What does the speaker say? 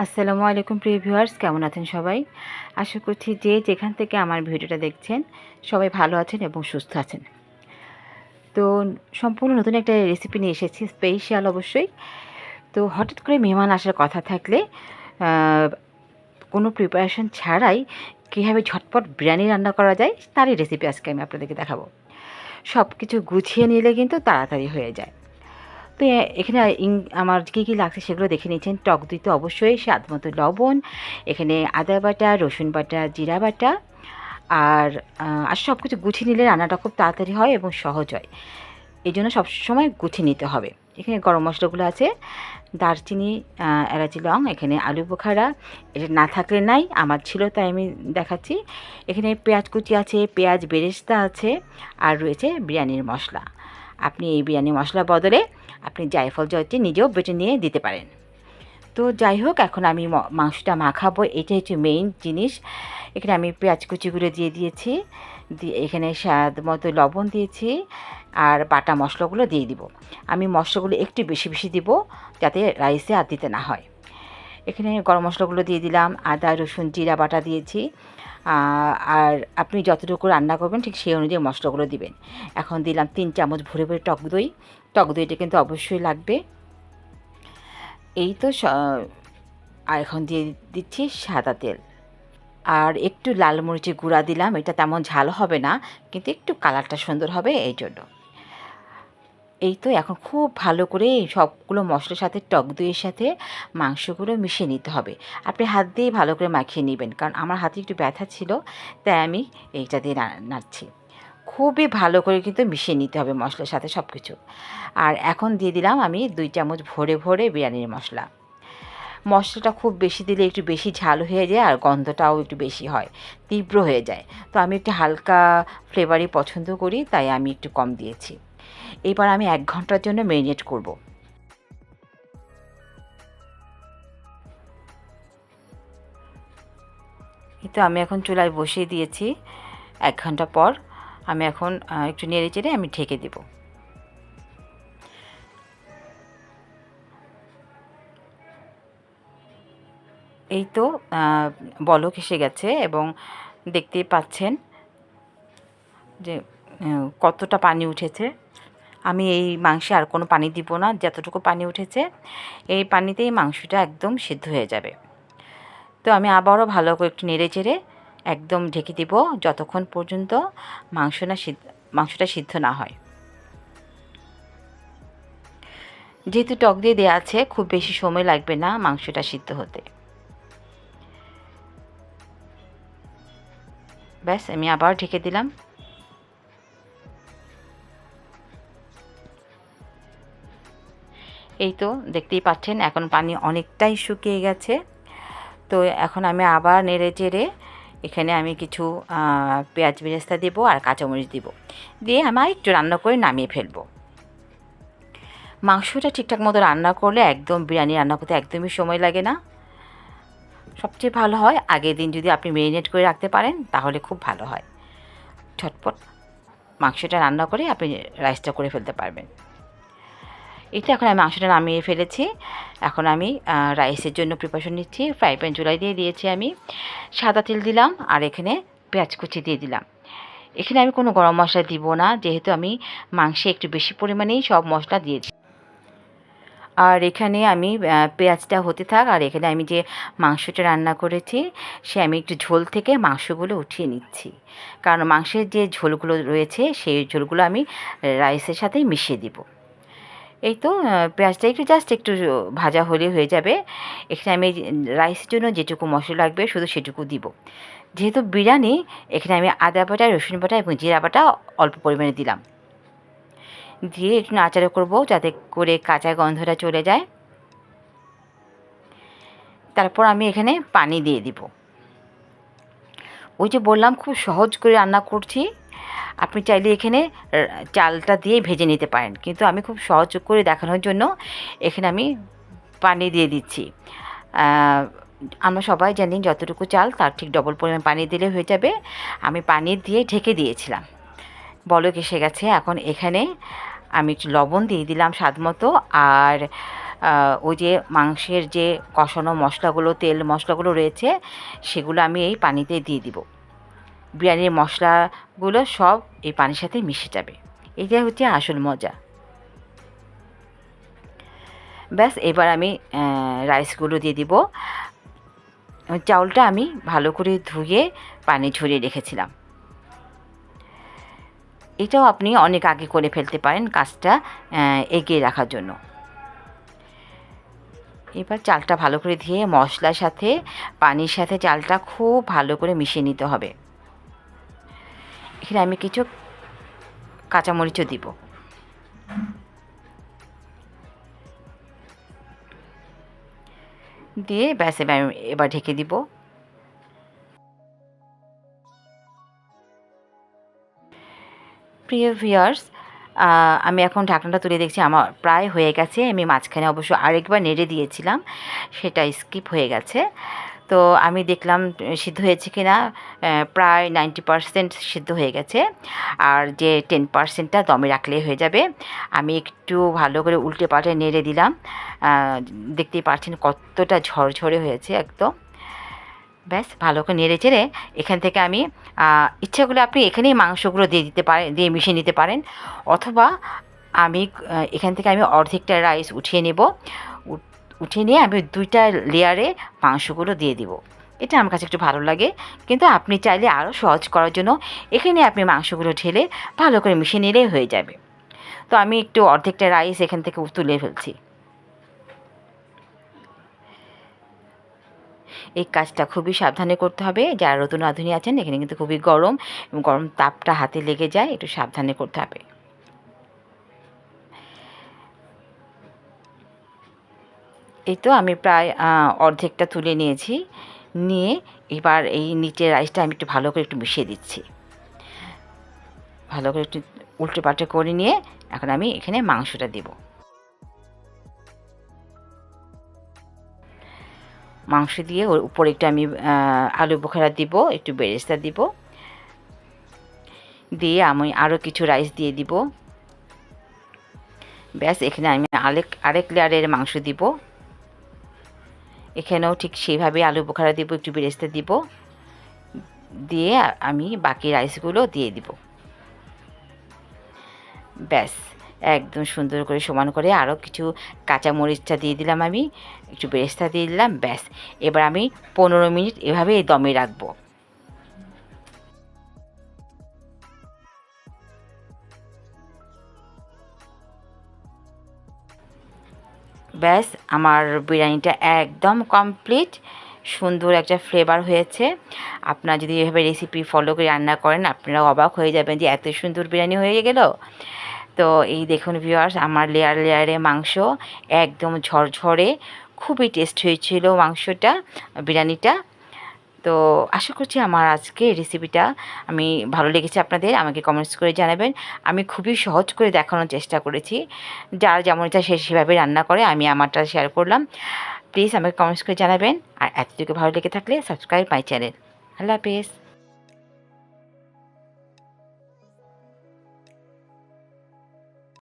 আসসালামু আলাইকুম প্রিয় ভিউয়ার্স, কেমন আছেন সবাই? আশা করছি যে যেখান থেকে আমার ভিডিওটা দেখছেন, সবাই ভালো আছেন এবং সুস্থ আছেন। তো সম্পূর্ণ নতুন একটা রেসিপি নিয়ে এসেছি স্পেশাল অবশ্যই। তো হঠাৎ করে মেহমান আসার কথা থাকলে কোনো প্রিপারেশন ছাড়াই কীভাবে ঝটপট বিরিয়ানি রান্না করা যায়, তারই রেসিপি আজকে আমি আপনাদেরকে দেখাবো। সব কিছু গুছিয়ে নিলে কিন্তু তাড়াতাড়ি হয়ে যায়। তো এখানে আমার কী কী লাগছে সেগুলো দেখে নিয়েছেন। টক দই তো অবশ্যই, স্বাদ মতো লবণ, এখানে আদা বাটা, রসুন বাটা, জিরা বাটা, আর আর সব কিছু গুছিয়ে নিলে রান্নাটা খুব তাড়াতাড়ি হয় এবং সহজ হয়। এই জন্য সবসময় গুছিয়ে নিতে হবে। এখানে গরম মশলাগুলো আছে, দারচিনি এলাচি, লং, এখানে আলু বোখারা, এটা না থাকলে নাই, আমার ছিল তাই আমি দেখাচ্ছি। এখানে পেঁয়াজ কুচি আছে, পেঁয়াজ বেরেস্তা আছে, আর রয়েছে বিরিয়ানির মশলা। আপনি এই বিরিয়ানি মশলা বদলে আপনি জায়ফল জয়ত্রী নিজেও বেটে নিয়ে দিতে পারেন। তো যাই হোক, এখন আমি মাংসটা মাখাবো। এটা হচ্ছে মেইন জিনিস। এখানে আমি পেঁয়াজ কুচিগুলো দিয়ে দিয়েছি। দিয়ে এখানে স্বাদ মতো লবণ দিয়েছি আর বাটা মশলাগুলো দিয়ে দিব। আমি মশলাগুলো একটু বেশি বেশি দিব যাতে রাইসে আর দিতে না হয়। এখানে গরম মশলাগুলো দিয়ে দিলাম। আদা, রসুন, জিরা বাটা দিয়েছি। আর আপনি যতটুকু রান্না করবেন ঠিক সেই অনুযায়ী মশলাগুলো দিবেন। এখন দিলাম তিন চামচ ভরে ভরে টক দই। টক দইটা কিন্তু অবশ্যই লাগবে। এই তো আর এখন দিয়ে দিচ্ছি সাদা তেল। আর একটু লাল মরিচের গুঁড়া দিলাম, এটা তেমন ঝাল হবে না, কিন্তু একটু কালারটা সুন্দর হবে, এই জন্য। এই তো এখন খুব ভালো করে সবগুলো মশলার সাথে, টক দইয়ের সাথে মাংসগুলো মিশিয়ে নিতে হবে। আপনি হাত দিয়ে ভালো করে মাখিয়ে নেবেন, কারণ আমার হাতে একটু ব্যথা ছিল, তাই আমি এইটা দিয়ে নাড়ছি। খুবই ভালো করে কিন্তু মিশিয়ে নিতে হবে মশলার সাথে সব কিছু আর এখন দিয়ে দিলাম আমি দুই চামচ ভরে ভরে বিরিয়ানির মশলা। মশলাটা খুব বেশি দিলে একটু বেশি ঝাল হয়ে যায় আর গন্ধটাও একটু বেশি হয়, তীব্র হয়ে যায়। তো আমি একটু হালকা ফ্লেভারই পছন্দ করি, তাই আমি একটু কম দিয়েছি। এবার আমি এক ঘণ্টার জন্য ম্যারিনেট করব। তো আমি এখন চুলায় বসিয়ে দিয়েছি। এক ঘণ্টা পর আমি এখন একটু নেড়ে চেড়ে আমি ঢেকে দেবো। এই তো বলক এসে গেছে এবং দেখতেই পাচ্ছেন যে কতটা পানি উঠেছে? আমি এই মাংসে আর কোনো পানি দিব না, যতটুকু পানি উঠেছে, এই পানিতেই মাংসটা একদম সিদ্ধ হয়ে যাবে। তো আমি আবারও ভালো করে একটু নেড়ে চেড়ে একদম ঢেকে দিব যতক্ষণ পর্যন্ত মাংস না সিদ্ধ, মাংসটা সিদ্ধ না হয়। যেহেতু টক দিয়ে দেওয়া আছে, খুব বেশি সময় লাগবে না মাংসটা সিদ্ধ হতে। ব্যাস, আমি আবার ঢেকে দিলাম। এই তো দেখতেই পাচ্ছেন, এখন পানি অনেকটাই শুকিয়ে গেছে। তো এখন আমি আবার নেড়ে চেড়ে এখানে আমি কিছু পেঁয়াজ বেরেস্তা দেবো আর কাঁচামরিচ দিব। দিয়ে আমার একটু রান্না করে নামিয়ে ফেলব। মাংসটা ঠিকঠাক মতো রান্না করলে একদম বিরিয়ানি রান্না করতে একদমই সময় লাগে না। সবচেয়ে ভালো হয় আগের দিন যদি আপনি মেরিনেট করে রাখতে পারেন, তাহলে খুব ভালো হয়। ঝটপট মাংসটা রান্না করে আপনি রাইসটা করে ফেলতে পারবেন। এটা এখন আমি মাংসটা নামিয়ে ফেলেছি। এখন আমি রাইসের জন্য প্রিপারেশন নিচ্ছি। ফ্রাই প্যান চুলাই দিয়ে দিয়েছি আমি। সাদা তেল দিলাম আর এখানে পেঁয়াজ কুচি দিয়ে দিলাম। এখানে আমি কোনো গরম মশলা দিব না, যেহেতু আমি মাংসে একটু বেশি পরিমাণেই সব মশলা দিয়েছি আর এখানে আমি পেঁয়াজটা হতে থাক আর এখানে আমি যে মাংসটা রান্না করেছি, সে আমি একটু ঝোল থেকে মাংসগুলো উঠিয়ে নিচ্ছি। কারণ মাংসের যে ঝোলগুলো রয়েছে, সেই ঝোলগুলো আমি রাইসের সাথেই মিশিয়ে দিব। এই তো পেঁয়াজটা একটু জাস্ট একটু ভাজা হলে হয়ে যাবে। এখানে আমি রাইসের জন্য যেটুকু মশলা লাগবে, শুধু সেটুকু দিব। যেহেতু বিরিয়ানি, এখানে আমি আদা বাটা, রসুন বাটা এবং জিরা বাটা অল্প পরিমাণে দিলাম। দিয়ে একটু নাড়াচাড়া করব যাতে করে কাঁচা গন্ধটা চলে যায়। তারপর আমি এখানে পানি দিয়ে দিব। ওই যে বললাম, খুব সহজ করে রান্না করছি। আপনি চাইলে এখানে চালটা দিয়ে ভেজে নিতে পারেন। কিন্তু আমি খুব সহজ করে দেখানোর জন্য এখানে আমি পানি দিয়ে দিচ্ছি। আমরা সবাই জানি যতটুকু চাল তার ঠিক ডবল পরিমাণ পানি দিলে হয়ে যাবে। আমি পানি দিয়ে ঢেকে দিয়েছিলাম। বলক এসে গেছে। এখন এখানে আমি একটু লবণ দিয়ে দিলাম স্বাদ মতো। আর ওই যে মাংসের যে কষানো মশলাগুলো, তেল মশলাগুলো রয়েছে, সেগুলো আমি এই পানিতে দিয়ে দিব। বিরিয়ানির মশলাগুলো সব এই পানির সাথে মিশে যাবে। এটাই হচ্ছে আসল মজা। ব্যাস, এবার আমি রাইসগুলো দিয়ে দিব। চাউলটা আমি ভালো করে ধুয়ে পানি ঝরিয়ে রেখেছিলাম। এটাও আপনি অনেক আগে করে ফেলতে পারেন কাজটা এগিয়ে রাখার জন্য। এবার চালটা ভালো করে ধুয়ে মশলার সাথে, পানির সাথে চালটা খুব ভালো করে মিশিয়ে নিতে হবে। এখানে আমি কিছু কাঁচামরিচও দিব। দিয়ে ব্যাস, এবার আমি এবার ঢেকে দিব। প্রিয় ভিউয়ার্স আমি এখন ঢাকনাটা তুলে দেখছি, আমার প্রায় হয়ে গেছে। আমি মাঝখানে অবশ্য আরেকবার নেড়ে দিয়েছিলাম, সেটা স্কিপ হয়ে গেছে। তো আমি দেখলাম সিদ্ধ হয়েছে কি না প্রায় নাইনটি পারসেন্ট সিদ্ধ হয়ে গেছে। আর যে টেন পারসেন্টটা দমে রাখলেই হয়ে যাবে। আমি একটু ভালো করে উল্টে পাল্টে নেড়ে দিলাম। দেখতেই পাচ্ছেন কতটা ঝরঝরে হয়েছে একদম। ব্যাস, ভালো করে নেড়ে চেড়ে এখান থেকে আমি ইচ্ছা করলে আপনি এখানেই মাংসগুলো দিয়ে দিতে পারেন, দিয়ে মিশিয়ে নিতে পারেন। অথবা আমি এখান থেকে আমি অর্ধেকটা রাইস উঠিয়ে নেব। উঠিয়ে নিয়ে আমি দুইটা লেয়ারে মাংসগুলো দিয়ে দিব। এটা আমার কাছে একটু ভালো লাগে। কিন্তু আপনি চাইলে আরও সহজ করার জন্য এখানে আপনি মাংসগুলো ঢেলে ভালো করে মিশিয়ে নিলেই হয়ে যাবে। তো আমি একটু অর্ধেকটা রাইস এখান থেকে তুলে ফেলছি। এই কাজটা খুবই সাবধানে করতে হবে। যারা নতুন রাঁধুনি আছেন, এখানে কিন্তু খুবই গরম এবং গরম তাপটা হাতে লেগে যায়, একটু সাবধানে করতে হবে। এই তো আমি প্রায় অর্ধেকটা তুলে নিয়েছি। নিয়ে এবার এই নিচের রাইসটা আমি একটু ভালো করে একটু মিশিয়ে দিচ্ছি। ভালো করে একটু উল্টে পাল্টে করে নিয়ে এখন আমি এখানে মাংসটা দেবো। মাংস দিয়ে ওর উপরে একটু আমি আলু বোখারা দিব, একটু বেরেস্তা দিব। দিয়ে আমি আরও কিছু রাইস দিয়ে দিব। ব্যাস, এখানে আমি আরেক আরেক লেয়ারের মাংস দিব। এখানেও ঠিক সেইভাবে আলু বোখারা দিব, একটু বেরেস্তে দিব। দিয়ে আমি বাকি রাইসগুলো দিয়ে দিব। ব্যাস, একদম সুন্দর করে সমান করে আরও কিছু কাঁচা মরিচটা দিয়ে দিলাম আমি, একটু বেরেস্তা দিয়ে দিলাম, ব্যাস। এবার আমি পনেরো মিনিট এভাবে দমে রাখব। ব্যাস, আমার বিরিয়ানিটা একদম কমপ্লিট সুন্দর একটা ফ্লেভার হয়েছে। আপনার যদি এভাবে রেসিপি ফলো করে রান্না করেন আপনারা অবাক হয়ে যাবেন যে এত সুন্দর বিরিয়ানি হয়ে গেল। তো এই দেখুন ভিউয়ার্স আমার লেয়ার লেয়ারে মাংস একদম ঝরঝরে, খুবই টেস্ট হয়েছিল মাংসটা, বিরিয়ানিটা। তো আশা করছি আমার আজকে রেসিপিটা আমি ভালো লেগেছে আপনাদের, আমাকে কমেন্টস করে জানাবেন। আমি খুবই সহজ করে দেখানোর চেষ্টা করেছি। যার যেমন ইচ্ছা সে সেভাবে রান্না করে, আমি আমারটা শেয়ার করলাম। প্লিজ আমাকে কমেন্টস করে জানাবেন। আর এতটুকু ভালো লেগে থাকলে সাবস্ক্রাইব মাই চ্যানেল আল্লাহ হাফেজ।